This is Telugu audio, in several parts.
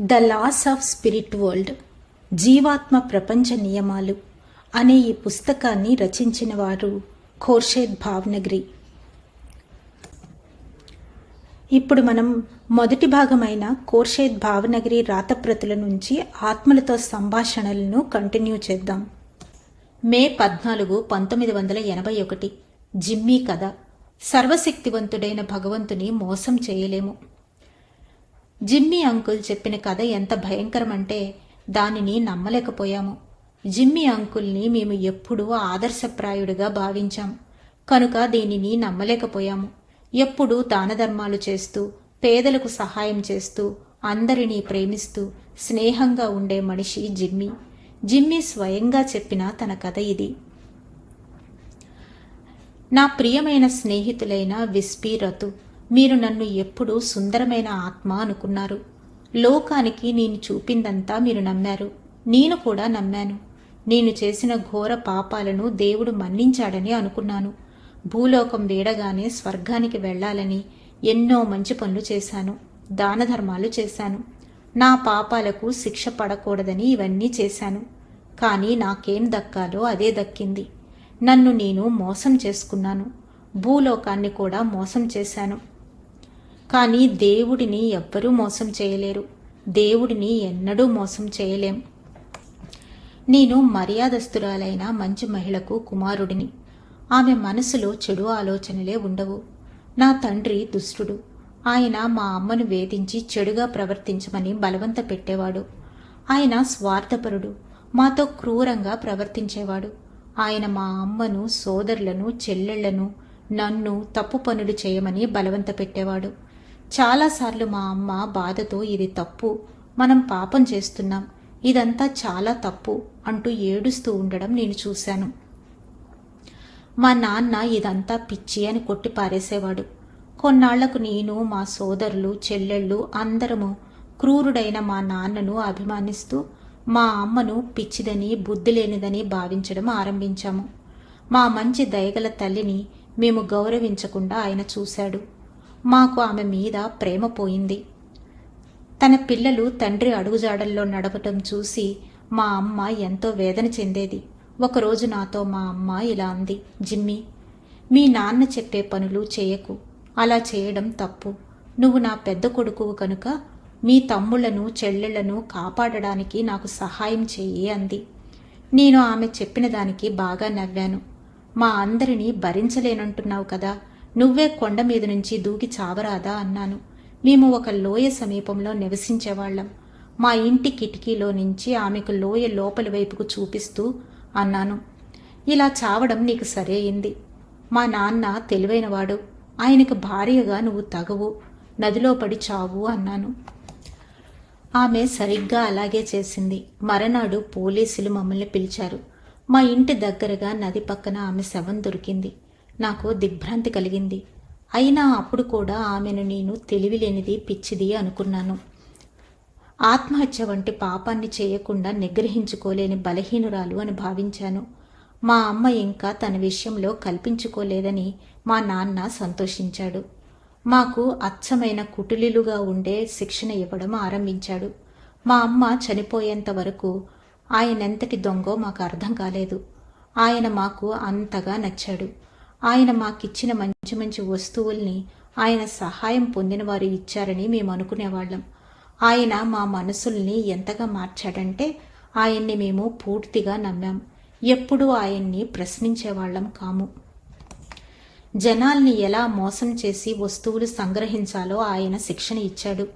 The loss of spirit world జీవాత్మ ప్రపంచ నియమాలు అనే ఈ పుస్తకాన్ని రచించిన వారు ఖోర్షేద్ భావ్నగరి. ఇప్పుడు మనం మొదటి భాగమైన కోర్షేద్ భావనగరి రాతప్రతుల నుంచి ఆత్మలతో సంభాషణలను కంటిన్యూ చేద్దాం. మే పద్నాలుగు పంతొమ్మిది వందల ఎనభై ఒకటి జిమ్మీ కథ. సర్వశక్తివంతుడైన భగవంతుని మోసం చేయలేము. జిమ్మీ అంకుల్ చెప్పిన కథ ఎంత భయంకరమంటే దానిని నమ్మలేకపోయాము. జిమ్మీ అంకుల్ని మేము ఎప్పుడూ ఆదర్శప్రాయుడిగా భావించాం. కనుక దీనిని నమ్మలేకపోయాము. ఎప్పుడూ దానధర్మాలు చేస్తూ పేదలకు సహాయం చేస్తూ అందరినీ ప్రేమిస్తూ స్నేహంగా ఉండే మనిషి జిమ్మీ. జిమ్మీ స్వయంగా చెప్పిన తన కథ ఇది. నా ప్రియమైన స్నేహితులైన విస్పీ రతు మీరు నన్ను ఎప్పుడూ సుందరమైన ఆత్మ అనుకున్నారు. లోకానికి నేను చూపిందంతా మీరు నమ్మారు. నేను కూడా నమ్మాను. నేను చేసిన ఘోర పాపాలను దేవుడు మన్నించాడని అనుకున్నాను. భూలోకం వేడగానే స్వర్గానికి వెళ్ళాలని ఎన్నో మంచి పనులు చేశాను. దాన ధర్మాలు చేశాను. నా పాపాలకు శిక్ష పడకూడదని ఇవన్నీ చేశాను. కానీ నాకేం దక్కాలో అదే దక్కింది. నన్ను నేను మోసం చేసుకున్నాను. భూలోకాన్ని కూడా మోసం చేశాను. కానీ దేవుడిని ఎవ్వరూ మోసం చేయలేరు. దేవుడిని ఎన్నడూ మోసం చేయలేం. నేను మర్యాదస్తురాలైన మంచి మహిళకు కుమారుడిని. ఆమె మనసులో చెడు ఆలోచనలే ఉండవు. నా తండ్రి దుష్టుడు. ఆయన మా అమ్మను వేధించి చెడుగా ప్రవర్తించమని బలవంత పెట్టేవాడు. ఆయన స్వార్థపరుడు. మాతో క్రూరంగా ప్రవర్తించేవాడు. ఆయన మా అమ్మను సోదరులను చెల్లెళ్ళను నన్ను తప్పు పనులు చేయమని బలవంత పెట్టేవాడు. చాలాసార్లు మా అమ్మ బాధతో ఇది తప్పు మనం పాపం చేస్తున్నాం ఇదంతా చాలా తప్పు అంటూ ఏడుస్తూ ఉండడం నేను చూశాను. మా నాన్న ఇదంతా పిచ్చి అని కొట్టి పారేసేవాడు. కొన్నాళ్ళకు నేను మా సోదరులు చెల్లెళ్ళు అందరము క్రూరుడైన మా నాన్నను అభిమానిస్తూ మా అమ్మను పిచ్చిదని బుద్ధి లేనిదని భావించడం ఆరంభించాము. మా మంచి దయగల తల్లిని మేము గౌరవించకుండా ఆయన చూశాడు. మాకు ఆమె మీద ప్రేమ పోయింది. తన పిల్లలు తండ్రి అడుగుజాడల్లో నడవటం చూసి మా అమ్మ ఎంతో వేదన చెందేది. ఒకరోజు నాతో మా అమ్మ ఇలా అంది జిమ్మి మీ నాన్న చెప్పే పనులు చేయకు. అలా చేయడం తప్పు. నువ్వు నా పెద్ద కొడుకు కనుక మీ తమ్ముళ్ళను చెల్లెళ్ళను కాపాడడానికి నాకు సహాయం చెయ్యి అంది. నేను ఆమె చెప్పిన దానికి బాగా నవ్వాను. మా అందరినీ భరించలేనంటున్నావు కదా. నువ్వే కొండ మీద నుంచి దూకి చావరాదా అన్నాను. మేము ఒక లోయ సమీపంలో నివసించేవాళ్ళం మా ఇంటి కిటికీలో నుంచి ఆమెకు లోయ లోపలి వైపుకు చూపిస్తూ అన్నాను. ఇలా చావడం నీకు సరైంది మా నాన్న తెలివైనవాడు. ఆయనకు భార్యగా నువ్వు తగవు. నదిలో పడి చావు అన్నాను. ఆమె సరిగ్గా అలాగే చేసింది. మరనాడు పోలీసులు మమ్మల్ని పిలిచారు. మా ఇంటి దగ్గరగా నది పక్కన ఆమె శవం దొరికింది. నాకు దిగ్భ్రాంతి కలిగింది. అయినా అప్పుడు కూడా ఆమెను నేను తెలివిలేనిది పిచ్చిది అనుకున్నాను. ఆత్మహత్య వంటి పాపాన్ని చేయకుండా నిగ్రహించుకోలేని బలహీనురాలు అని భావించాను. మా అమ్మ ఇంకా తన విషయంలో కల్పించుకోలేదని మా నాన్న సంతోషించాడు. మాకు అచ్చమైన కుటిలిలుగా ఉండే శిక్షణ ఇవ్వడం ఆరంభించాడు. మా అమ్మ చనిపోయేంత వరకు ఆయనెంతటి దొంగో మాకు అర్థం కాలేదు. ఆయన మాకు అంతగా నచ్చాడు. ఆయన మాకిచ్చిన మంచి మంచి వస్తువుల్ని ఆయన సహాయం పొందిన వారు ఇచ్చారని మేము అనుకునేవాళ్ళం. ఆయన మా మనసుల్ని ఎంతగా మార్చాడంటే ఆయన్ని మేము పూర్తిగా నమ్మాం. ఎప్పుడూ ఆయన్ని ప్రశ్నించేవాళ్ళం కాము. జనాల్ని ఎలా మోసం చేసి వస్తువులు సంగ్రహించాలో ఆయన శిక్షణ ఇచ్చాడు.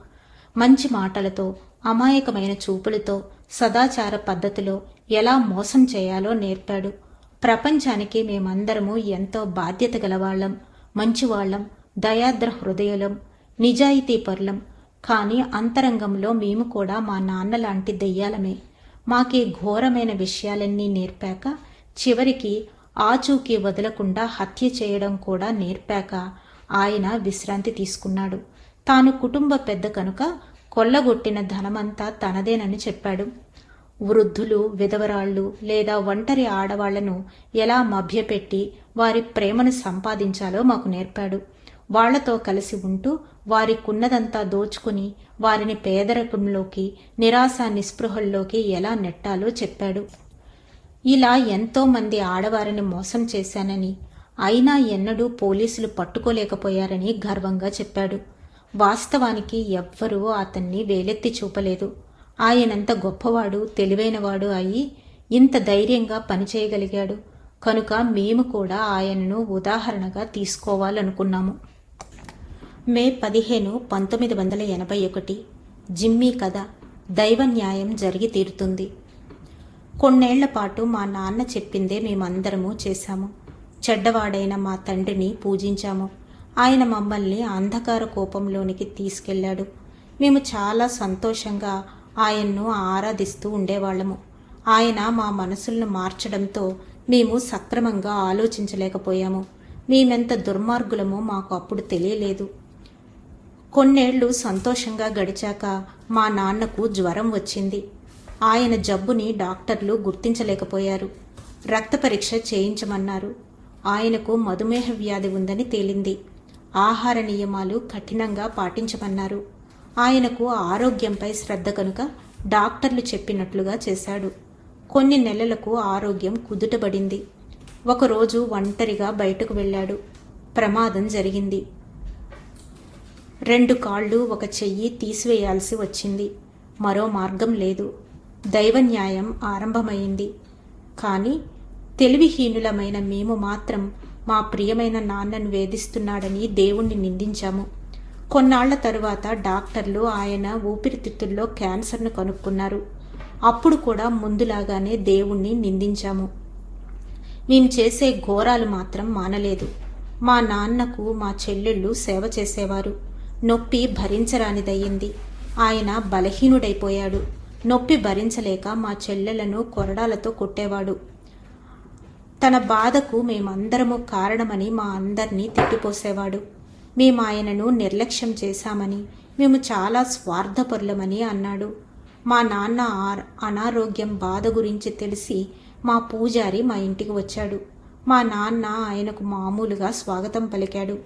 మంచి మాటలతో అమాయకమైన చూపులతో సదాచార పద్ధతిలో ఎలా మోసం చేయాలో నేర్పాడు. ప్రపంచానికి మేమందరము ఎంతో బాధ్యత గలవాళ్ళం మంచివాళ్ళం దయాద్ర హృదయలం నిజాయితీ పరులం. కానీ అంతరంగంలో మేము కూడా మా నాన్న లాంటి దెయ్యాలమే. మాకే ఘోరమైన విషయాలన్నీ నేర్పాక చివరికి ఆచూకీ వదలకుండా హత్య చేయడం కూడా నేర్పాక ఆయన విశ్రాంతి తీసుకున్నాడు. తాను కుటుంబ పెద్ద కనుక కొల్లగొట్టిన ధనమంతా తనదేనని చెప్పాడు. వృద్ధులు విధవరాళ్ళు లేదా ఒంటరి ఆడవాళ్ళను ఎలా మభ్యపెట్టి వారి ప్రేమను సంపాదించాలో మాకు నేర్పాడు. వాళ్ళతో కలిసి ఉంటూ వారికున్నదంతా దోచుకుని వారిని పేదరికంలోకి నిరాశ నిస్పృహల్లోకి ఎలా నెట్టాలో చెప్పాడు. ఇలా ఎంతో మంది ఆడవారిని మోసం చేశానని అయినా ఎన్నడూ పోలీసులు పట్టుకోలేకపోయారని గర్వంగా చెప్పాడు. వాస్తవానికి ఎవ్వరూ అతన్ని వేలెత్తి చూపలేదు. ఆయనంత గొప్పవాడు తెలివైనవాడు అయి ఇంత ధైర్యంగా పనిచేయగలిగాడు. కనుక మేము కూడా ఆయనను ఉదాహరణగా తీసుకోవాలనుకున్నాము. మే పదిహేను పంతొమ్మిది వందల ఎనభై ఒకటి జిమ్మీ కథ దైవ న్యాయం జరిగి తీరుతుంది. కొన్నేళ్ళ పాటు మా నాన్న చెప్పిందే మేమందరము చేశాము. చెడ్డవాడైన మా తండ్రిని పూజించాము. ఆయన మమ్మల్ని అంధకార కోపంలోనికి తీసుకెళ్ళాడు. మేము చాలా సంతోషంగా ఆయన్ను ఆరాధిస్తూ ఉండేవాళ్ళము. ఆయన మా మనసులను మార్చడంతో మేము సక్రమంగా ఆలోచించలేకపోయాము. మేమెంత దుర్మార్గులమో మాకు అప్పుడు తెలియలేదు. కొన్నేళ్ళు సంతోషంగా గడిచాక మా నాన్నకు జ్వరం వచ్చింది. ఆయన జబ్బుని డాక్టర్లు గుర్తించలేకపోయారు. రక్త పరీక్ష చేయించమన్నారు. ఆయనకు మధుమేహ వ్యాధి ఉందని తేలింది. ఆహార నియమాలు కఠినంగా పాటించమన్నారు. ఆయనకు ఆరోగ్యంపై శ్రద్ధ కనుక డాక్టర్లు చెప్పినట్లుగా చేశాడు. కొన్ని నెలలకు ఆరోగ్యం కుదుటబడింది. ఒకరోజు ఒంటరిగా బయటకు వెళ్ళాడు. ప్రమాదం జరిగింది. రెండు కాళ్ళు ఒక చెయ్యి తీసివేయాల్సి వచ్చింది. మరో మార్గం లేదు. దైవ న్యాయం ఆరంభమైంది. కానీ తెలివిహీనులమైన మేము మాత్రం మా ప్రియమైన నాన్నను వేధిస్తున్నాడని దేవుణ్ణి నిందించాము. కొన్నాళ్ళ తరువాత డాక్టర్లు ఆయన ఊపిరితిత్తుల్లో క్యాన్సర్ను కనుక్కున్నారు. అప్పుడు కూడా ముందులాగానే దేవుణ్ణి నిందించాము. మేము చేసే ఘోరాలు మాత్రం మానలేదు. మా నాన్నకు మా చెల్లెళ్ళు సేవ చేసేవారు. నొప్పి భరించరానిదయ్యింది. ఆయన బలహీనుడైపోయాడు. నొప్పి భరించలేక మా చెల్లెలను కొరడాలతో కొట్టేవాడు. తన బాధకు మేమందరము కారణమని మా అందరినీ తిట్టిపోసేవాడు. మేము ఆయనను నిర్లక్ష్యం చేశామని మేము చాలా స్వార్థపరులమని అన్నాడు. మా నాన్న అనారోగ్యం బాధ గురించి తెలిసి మా పూజారి మా ఇంటికి వచ్చాడు. మా నాన్న ఆయనకు మామూలుగా స్వాగతం పలికాడు.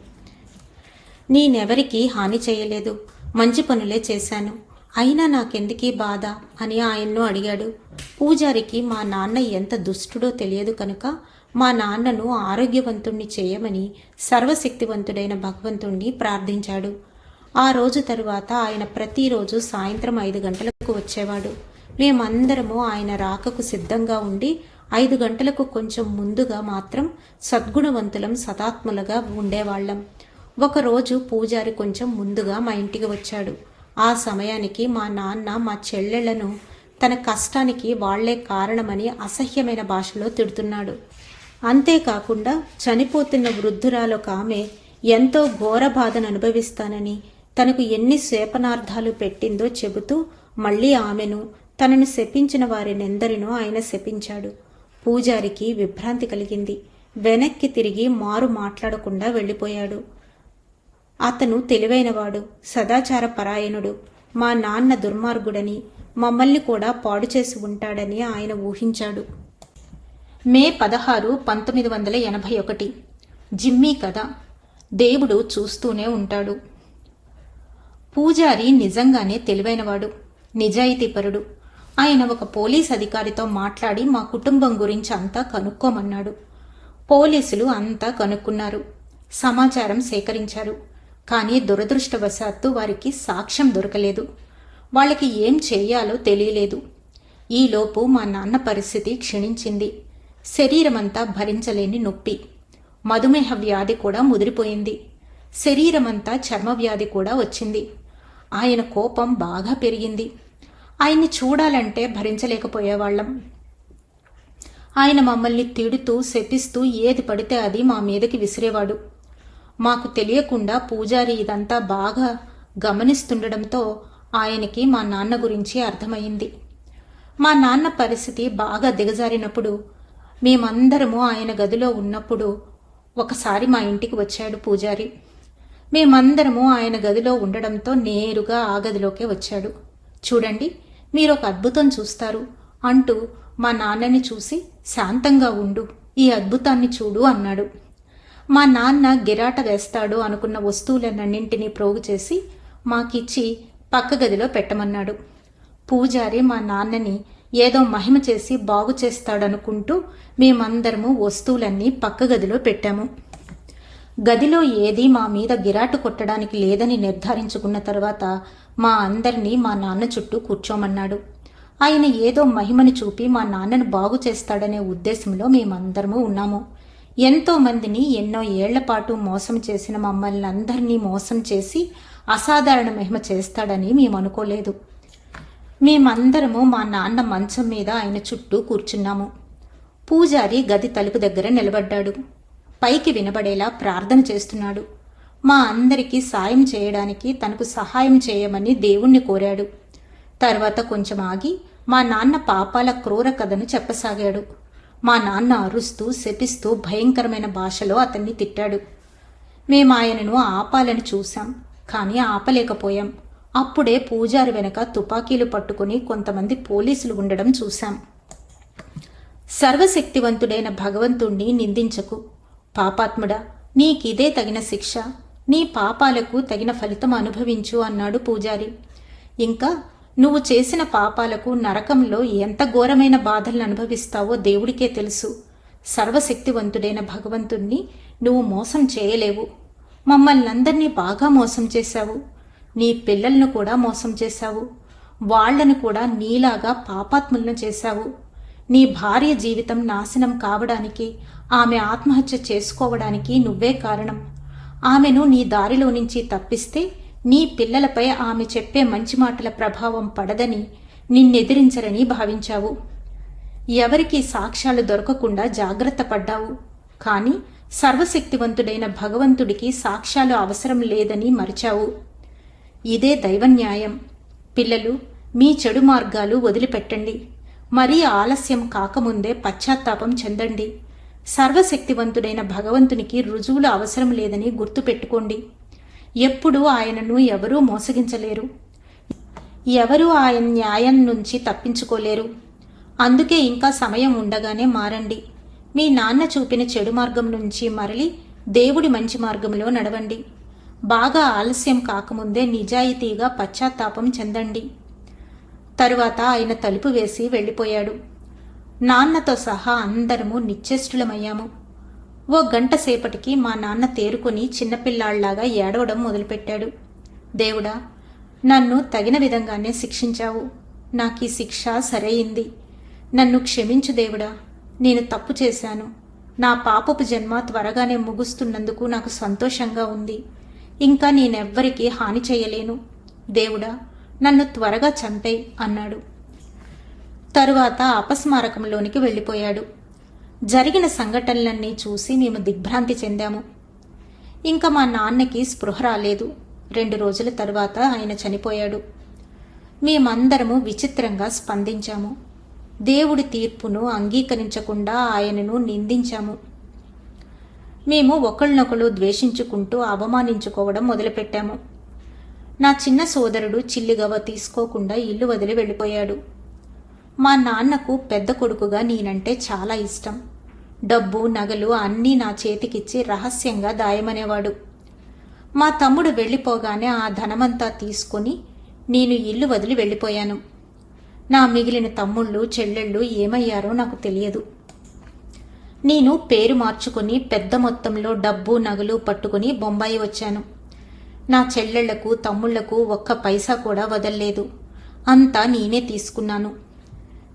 నేనెవరికీ హాని చేయలేదు. మంచి పనులే చేశాను. అయినా నాకెందుకీ బాధ? అని ఆయన్ను అడిగాడు. పూజారికి మా నాన్న ఎంత దుష్టుడో తెలియదు కనుక మా నాన్నను ఆరోగ్యవంతుణ్ణి చేయమని సర్వశక్తివంతుడైన భగవంతుణ్ణి ప్రార్థించాడు. ఆ రోజు తరువాత ఆయన ప్రతిరోజు సాయంత్రం ఐదు గంటలకు వచ్చేవాడు. మేమందరము ఆయన రాకకు సిద్ధంగా ఉండి ఐదు గంటలకు కొంచెం ముందుగా మాత్రం సద్గుణవంతులం సతాత్ములుగా ఉండేవాళ్ళం ఒకరోజు పూజారి కొంచెం ముందుగా మా ఇంటికి వచ్చాడు. ఆ సమయానికి మా నాన్న మా చెల్లెళ్ళను తన కష్టానికి వాళ్ళే కారణమని అసహ్యమైన భాషలో తిడుతున్నాడు. అంతేకాకుండా చనిపోతున్న వృద్ధురాలొక ఆమె ఎంతో ఘోర బాధను అనుభవిస్తానని తనకు ఎన్ని శేపనార్థాలు పెట్టిందో చెబుతూ మళ్ళీ ఆమెను తనను శపించిన వారినెందరినో ఆయన శపించాడు. పూజారికి విభ్రాంతి కలిగింది. వెనక్కి తిరిగి మారు మాట్లాడకుండా వెళ్ళిపోయాడు. అతను తెలివైనవాడు సదాచార పరాయణుడు. మా నాన్న దుర్మార్గుడని మమ్మల్ని కూడా పాడు చేసి ఉంటాడని ఆయన ఊహించాడు. మే పదహారు పంతొమ్మిది వందల ఎనభై ఒకటి. జిమ్మీ కథ. దేవుడు చూస్తూనే ఉంటాడు. పూజారి నిజంగానే తెలివైనవాడు నిజాయితీపరుడు. ఆయన ఒక పోలీస్ అధికారితో మాట్లాడి మా కుటుంబం గురించి అంతా కనుక్కోమన్నాడు. పోలీసులు అంతా కనుక్కున్నారు. సమాచారం సేకరించారు. కానీ దురదృష్టవశాత్తు వారికి సాక్ష్యం దొరకలేదు. వాళ్ళకి ఏం చేయాలో తెలియలేదు. ఈలోపు మా నాన్న పరిస్థితి క్షీణించింది. శరీరమంతా భరించలేని నొప్పి. మధుమేహ వ్యాధి కూడా ముదిరిపోయింది. శరీరమంతా చర్మవ్యాధి కూడా వచ్చింది. ఆయన కోపం బాగా పెరిగింది. ఆయన్ని చూడాలంటే భరించలేకపోయేవాళ్ళం. ఆయన మమ్మల్ని తిడుతూ శపిస్తూ ఏది పడితే అది మా మీదకి విసిరేవాడు. మాకు తెలియకుండా పూజారి ఇదంతా బాగా గమనిస్తుండడంతో ఆయనకి మా నాన్న గురించి అర్థమైంది. మా నాన్న పరిస్థితి బాగా దిగజారినప్పుడు మేమందరము ఆయన గదిలో ఉన్నప్పుడు ఒకసారి మా ఇంటికి వచ్చాడు పూజారి. మేమందరము ఆయన గదిలో ఉండడంతో నేరుగా ఆ గదిలోకే వచ్చాడు. చూడండి మీరు ఒక అద్భుతం చూస్తారు. అంటూ మా నాన్నని చూసి శాంతంగా ఉండు ఈ అద్భుతాన్ని చూడు అన్నాడు. మా నాన్న గిరాట వేస్తాడు అనుకున్న వస్తువులన్నింటినీ ప్రోగు చేసి మాకిచ్చి పక్క గదిలో పెట్టమన్నాడు. పూజారి మా నాన్నని ఏదో మహిమ చేసి బాగు చేస్తాడనుకుంటూ మేమందరము వస్తువులన్నీ పక్క గదిలో పెట్టాము. గదిలో ఏది మా మీద గిరాటు కొట్టడానికి లేదని నిర్ధారించుకున్న తర్వాత మా అందరినీ మా నాన్న చుట్టూ కూర్చోమన్నాడు. ఆయన ఏదో మహిమని చూపి మా నాన్నను బాగు చేస్తాడనే ఉద్దేశంలో మేమందరము ఉన్నాము. ఎంతో మందిని ఎన్నో ఏళ్ళపాటు మోసం చేసిన మమ్మల్ని అందరినీ మోసం చేసి అసాధారణ మహిమ చేస్తాడని మేము అనుకోలేదు మేమందరము మా నాన్న మంచం మీద ఆయన చుట్టూ కూర్చున్నాము. పూజారి గది తలుపు దగ్గర నిలబడ్డాడు. పైకి వినబడేలా ప్రార్థన చేస్తున్నాడు. మా అందరికీ సాయం చేయడానికి తనకు సహాయం చేయమని దేవుణ్ణి కోరాడు. తర్వాత కొంచెం ఆగి మా నాన్న పాపాల క్రూర కథను చెప్పసాగాడు. మా నాన్న అరుస్తూ శపిస్తూ భయంకరమైన భాషలో అతన్ని తిట్టాడు. మేము ఆయనను ఆపాలని చూశాం కానీ ఆపలేకపోయాం. అప్పుడే పూజారి వెనక తుపాకీలు పట్టుకుని కొంతమంది పోలీసులు ఉండడం చూశాం. సర్వశక్తివంతుడైన భగవంతుణ్ణి నిందించకు. పాపాత్ముడా నీకిదే తగిన శిక్ష. నీ పాపాలకు తగిన ఫలితం అనుభవించు అన్నాడు పూజారి. ఇంకా నువ్వు చేసిన పాపాలకు నరకంలో ఎంత ఘోరమైన బాధలను అనుభవిస్తావో దేవుడికే తెలుసు. సర్వశక్తివంతుడైన భగవంతుణ్ణి నువ్వు మోసం చేయలేవు. మమ్మల్ని అందరినీ బాగా మోసం చేశావు. నీ పిల్లలను కూడా మోసం చేశావు. వాళ్ళను కూడా నీలాగా పాపాత్ములను చేశావు. నీ భార్య జీవితం నాశనం కావడానికి ఆమె ఆత్మహత్య చేసుకోవడానికి నువ్వే కారణం. ఆమెను నీ దారిలో నుంచి తప్పిస్తే నీ పిల్లలపై ఆమె చెప్పే మంచి మాటల ప్రభావం పడదని నిన్నెదిరించరని భావించావు. ఎవరికి సాక్ష్యాలు దొరకకుండా జాగ్రత్త పడ్డావు. కానీ సర్వశక్తివంతుడైన భగవంతుడికి సాక్ష్యాలు అవసరం లేదని మరిచావు. ఇదే దైవన్యాయం. పిల్లలు మీ చెడు మార్గాలు వదిలిపెట్టండి. మరీ ఆలస్యం కాకముందే పశ్చాత్తాపం చెందండి. సర్వశక్తివంతుడైన భగవంతునికి రుజువులు అవసరం లేదని గుర్తుపెట్టుకోండి. ఎప్పుడూ ఆయనను ఎవరూ మోసగించలేరు. ఎవరూ ఆయన న్యాయం నుంచి తప్పించుకోలేరు. అందుకే ఇంకా సమయం ఉండగానే మారండి. మీ నాన్న చూపిన చెడు మార్గం నుంచి మరలి దేవుడి మంచి మార్గంలో నడవండి. బాగా ఆలస్యం కాకముందే నిజాయితీగా పశ్చాత్తాపం చెందండి. తరువాత ఆయన తలుపు వేసి వెళ్ళిపోయాడు. నాన్నతో సహా అందరము నిశ్చేష్టులమయ్యాము. ఓ గంట సేపటికి మా నాన్న తేరుకొని చిన్నపిల్లాళ్ళాగా ఏడవడం మొదలుపెట్టాడు. దేవుడా నన్ను తగిన విధంగానే శిక్షించావు. నాకు ఈ శిక్ష సరైంది. నన్ను క్షమించు దేవుడా నేను తప్పు చేశాను. నా పాపపు జన్మ త్వరగానే ముగుస్తున్నందుకు నాకు సంతోషంగా ఉంది. ఇంకా నేనెవ్వరికీ హాని చేయలేను. దేవుడా నన్ను త్వరగా చంపేయ్ అన్నాడు. తరువాత అపస్మారకంలోనికి వెళ్ళిపోయాడు. జరిగిన సంఘటనలన్నీ చూసి మేము దిగ్భ్రాంతి చెందాము. ఇంకా మా నాన్నకి స్పృహ రాలేదు. రెండు రోజుల తరువాత ఆయన చనిపోయాడు. మేమందరము విచిత్రంగా స్పందించాము. దేవుడి తీర్పును అంగీకరించకుండా ఆయనను నిందించాము. మేము ఒకళ్ళనొకళ్ళు ద్వేషించుకుంటూ అవమానించుకోవడం మొదలుపెట్టాము. నా చిన్న సోదరుడు చిల్లిగవ తీసుకోకుండా ఇల్లు వదిలి వెళ్ళిపోయాడు. మా నాన్నకు పెద్ద కొడుకుగా నేనంటే చాలా ఇష్టం. డబ్బు నగలు అన్నీ నా చేతికిచ్చి రహస్యంగా దాయమనేవాడు. మా తమ్ముడు వెళ్ళిపోగానే ఆ ధనమంతా తీసుకొని నేను ఇల్లు వదిలి వెళ్ళిపోయాను. నా మిగిలిన తమ్ముళ్ళు చెల్లెళ్ళు ఏమయ్యారో నాకు తెలియదు. నేను పేరు మార్చుకుని పెద్ద మొత్తంలో డబ్బు నగలు పట్టుకుని బొంబాయి వచ్చాను. నా చెల్లెళ్ళకు తమ్ముళ్ళకు ఒక్క పైసా కూడా వదల్లేదు. అంతా నేనే తీసుకున్నాను.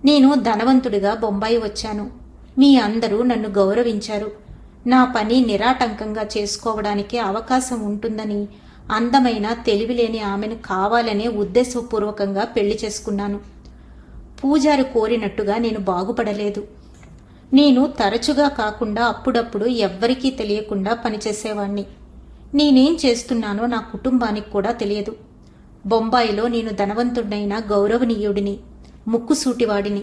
నేను ధనవంతుడిగా బొంబాయి వచ్చాను. మీ అందరూ నన్ను గౌరవించారు. నా పని నిరాటంకంగా చేసుకోవడానికి అవకాశం ఉంటుందని అందమైన తెలివిలేని ఆమెను కావాలనే ఉద్దేశపూర్వకంగా పెళ్ళి చేసుకున్నాను. పూజారి కోరినట్టుగా నేను బాగుపడలేదు. నేను తరచుగా కాకుండా అప్పుడప్పుడు ఎవ్వరికీ తెలియకుండా పనిచేసేవాణ్ణి. నేనేం చేస్తున్నానో నా కుటుంబానికి కూడా తెలియదు. బొంబాయిలో నేను ధనవంతుడైన గౌరవనీయుడిని ముక్కుసూటివాడిని.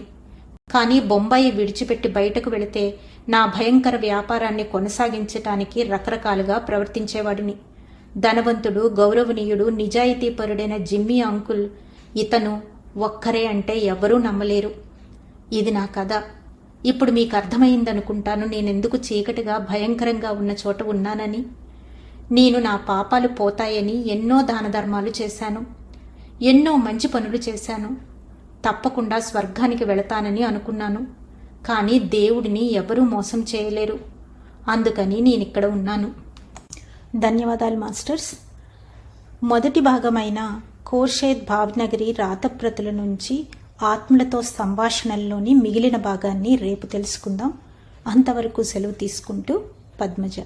కానీ బొంబాయి విడిచిపెట్టి బయటకు వెళితే నా భయంకర వ్యాపారాన్ని కొనసాగించటానికి రకరకాలుగా ప్రవర్తించేవాడిని. ధనవంతుడు గౌరవనీయుడు నిజాయితీపరుడైన జిమ్మీ అంకుల్ ఇతను ఒక్కరే అంటే ఎవరూ నమ్మలేరు. ఇది నా కథ. ఇప్పుడు మీకు అర్థమైందనుకుంటాను నేనెందుకు చీకటిగా భయంకరంగా ఉన్న చోట ఉన్నానని? నేను నా పాపాలు పోతాయని ఎన్నో దాన ధర్మాలు చేశాను. ఎన్నో మంచి పనులు చేశాను. తప్పకుండా స్వర్గానికి వెళతానని అనుకున్నాను. కానీ దేవుడిని ఎవరూ మోసం చేయలేరు. అందుకని నేను ఇక్కడ ఉన్నాను. ధన్యవాదాలు మాస్టర్స్. మొదటి భాగమైన కోర్షేద్ భావనగరి రాతప్రతుల నుంచి ఆత్మలతో సంభాషణల్లోని మిగిలిన భాగాన్ని రేపు తెలుసుకుందాం. అంతవరకు సెలవు తీసుకుంటూ పద్మజ.